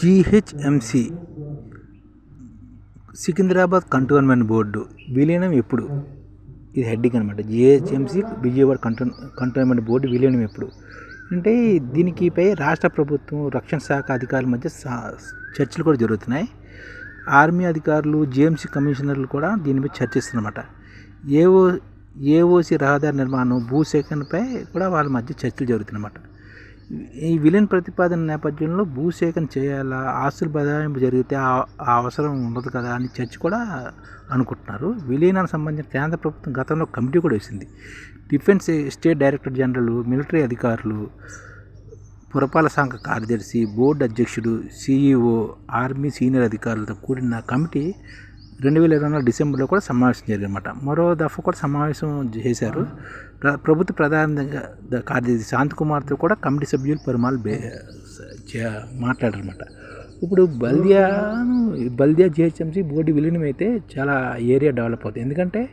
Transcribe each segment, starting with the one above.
GHMC Secunderabad cantonment board విలీనం ఎప్పుడు? ఇది హెడ్డింగ్ అనమాట జిహెచ్ఎంసి విజయవాడ కంటోన్ కంటోన్మెంట్ బోర్డు విలీనం ఎప్పుడు? అంటే దీనికిపై రాష్ట్ర ప్రభుత్వం రక్షణ శాఖ అధికారుల మధ్య చర్చలు కూడా జరుగుతున్నాయి. ఆర్మీ అధికారులు జిఎంసీ కమిషనర్లు కూడా దీనిపై చర్చిస్తున్నమాట ఏఓ ఏఓసి రహదారి నిర్మాణం భూసేకరణపై కూడా వాళ్ళ మధ్య చర్చలు జరుగుతున్నమాట ఈ విలన్ ప్రతిపాదన నేపథ్యంలో భూసేకరణ చేయాలా? ఆస్తులు బదలాయింపు జరిగితే ఆ- అవసరం ఉండదు కదా అని చర్చ కూడా అనుకుంటున్నారు. విలీనానికి సంబంధించిన కేంద్ర ప్రభుత్వం గతంలో కమిటీ కూడా వేసింది. Defence state director general military అధికారులు పురపాలక సంఘ కార్యదర్శి బోర్డు అధ్యక్షుడు సీఈఓ ఆర్మీ సీనియర్ అధికారులతో కూడిన కమిటీ రెండు వేల ఇరవై నాలుగు డిసెంబర్లో కూడా సమావేశం జరిగిందన్నమాట. మరో దఫా కూడా సమావేశం చేశారు. ప్ర- ప్రభుత్వ ప్రధాన ద- కార్యదర్శి శాంతకుమార్తో కూడా కమిటీ సభ్యులు పరిమాలు బే మాట్లాడారన్నమాట. ఇప్పుడు బల్దియా బల్దియా జిహెచ్ఎంసీ బోర్డు విలీనం అయితే చాలా ఏరియా డెవలప్ అవుతుంది. ఎందుకంటే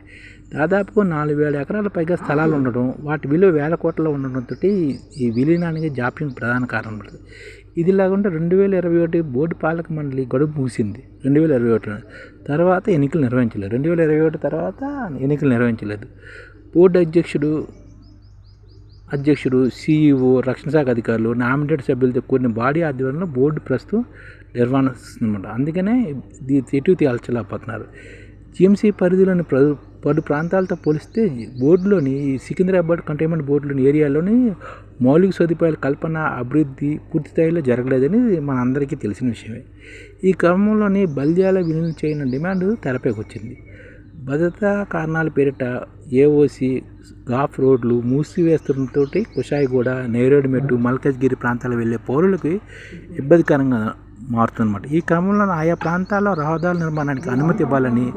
దాదాపు నాలుగు వేల ఎకరాల పైగా స్థలాలు ఉండడం వాటి విలువ వేల కోట్లలో ఉండడంతో ఈ విలీనానికి జాప్యం ప్రధాన కారణం పడుతుంది. ఇది లేకుండా రెండు వేల ఇరవై ఒకటి బోర్డు పాలక మండలి గడువు ముగిసింది. రెండు వేల ఇరవై ఒకటి తర్వాత ఎన్నికలు నిర్వహించలేదు. రెండు వేల ఇరవై ఒకటి తర్వాత ఎన్నికలు నిర్వహించలేదు. బోర్డు అధ్యక్షుడు అధ్యక్షుడు సీఈఓ రక్షణ శాఖ అధికారులు నామినేటెడ్ సభ్యులతో కూడిన బాడీ ఆధ్వర్యంలో బోర్డు ప్రస్తుతం నిర్వహిస్తుందన్నమాట అందుకనే ఇది ఎటు తేల్చలేకపోతున్నారు జీఎంసీ పరిధిలోని ప్ర పలు ప్రాంతాలతో పోలిస్తే బోర్డులోని ఈ సికింద్రాబాద్ కంటైన్మెంట్ బోర్డులోని ఏరియాలోని మౌలిక సదుపాయాల కల్పన అభివృద్ధి పూర్తి స్థాయిలో జరగలేదని మన అందరికీ తెలిసిన విషయమే. ఈ క్రమంలోని బల్ద్యాల విలీనం చేయని డిమాండ్ తెరపైకి వచ్చింది భద్రతా కారణాల పేరిట ఏఓసి గాఫ్ రోడ్లు మూసివేస్తుండటంతో కుషాయిగూడ నేరేడుమెట్టు మల్కజ్గిరి ప్రాంతాలు వెళ్ళే పౌరులకు ఇబ్బందికరంగా మారుతుందన్నమాట. ఈ క్రమంలో ఆయా ప్రాంతాల్లో రహదారుల నిర్మాణానికి అనుమతి ఇవ్వాలని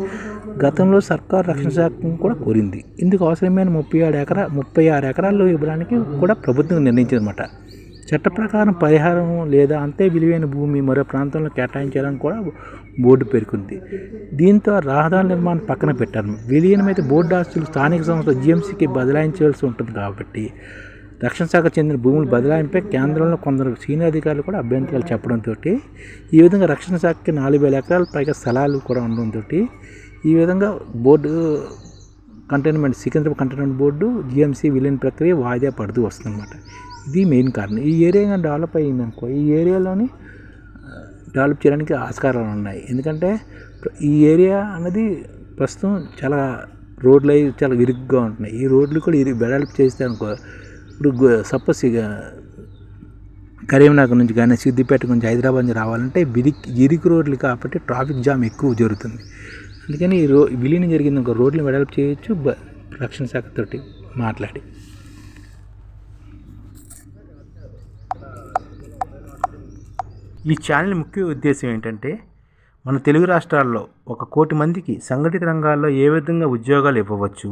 గతంలో సర్కార్ రక్షణ శాఖ కూడా కోరింది. ఇందుకు అవసరమైన ముప్పై ఆరు ఎకరా ముప్పై ఆరు ఎకరాలు ఇవ్వడానికి కూడా ప్రభుత్వం నిర్ణయించిందన్నమాట. చట్ట ప్రకారం పరిహారం లేదా అంతే విలువైన భూమి మరో ప్రాంతంలో కేటాయించాలని కూడా బోర్డు పేర్కొంది. దీంతో రహదారుల నిర్మాణం పక్కన పెట్టారు. విలీనమైతే బోర్డు ఆస్తులు స్థానిక సంస్థ జిఎంసీకి బదలాయించవలసి ఉంటుంది కాబట్టి రక్షణ శాఖ చెందిన భూముల బదలాయింపై కేంద్రంలో కొందరు సీనియర్ అధికారులు కూడా అభ్యంతరాలు చెప్పడంతో ఈ విధంగా రక్షణ శాఖకి నాలుగు వేల ఎకరాల పైగా స్థలాలు కూడా ఉండడంతో ఈ విధంగా board containment Secunderabad containment board GMC విలీన ప్రక్రియ వాయిదా పడుతూ వస్తుందన్నమాట. ఇది మెయిన్ కారణం. ఈ ఏరియా డెవలప్ అయ్యిందనుకో ఈ ఏరియాలోని డెవలప్ చేయడానికి ఆస్కారాలు ఉన్నాయి. ఎందుకంటే ఈ ఏరియా అనేది ప్రస్తుతం చాలా రోడ్లు అవి చాలా ఇరుగ్గా ఉంటున్నాయి. ఈ రోడ్లు కూడా ఇరు డెవలప్ చేస్తే అనుకో ఇప్పుడు సపోజ్ ఇక కరీంనగర్ నుంచి కానీ సిద్దిపేట నుంచి హైదరాబాద్ నుంచి రావాలంటే విరిక్ ఇరుకు రోడ్లు కాబట్టి ట్రాఫిక్ జామ్ ఎక్కువ జరుగుతుంది. అందుకని ఈ రో విలీనం జరిగింది ఒక రోడ్లు డెవలప్ చేయొచ్చు బ రక్షణ శాఖతోటి మాట్లాడి. ఈ ఛానల్ ముఖ్య ఉద్దేశం ఏంటంటే మన తెలుగు రాష్ట్రాల్లో ఒక కోటి మందికి సంఘటిత రంగాల్లో ఏ విధంగా ఉద్యోగాలు ఇవ్వవచ్చు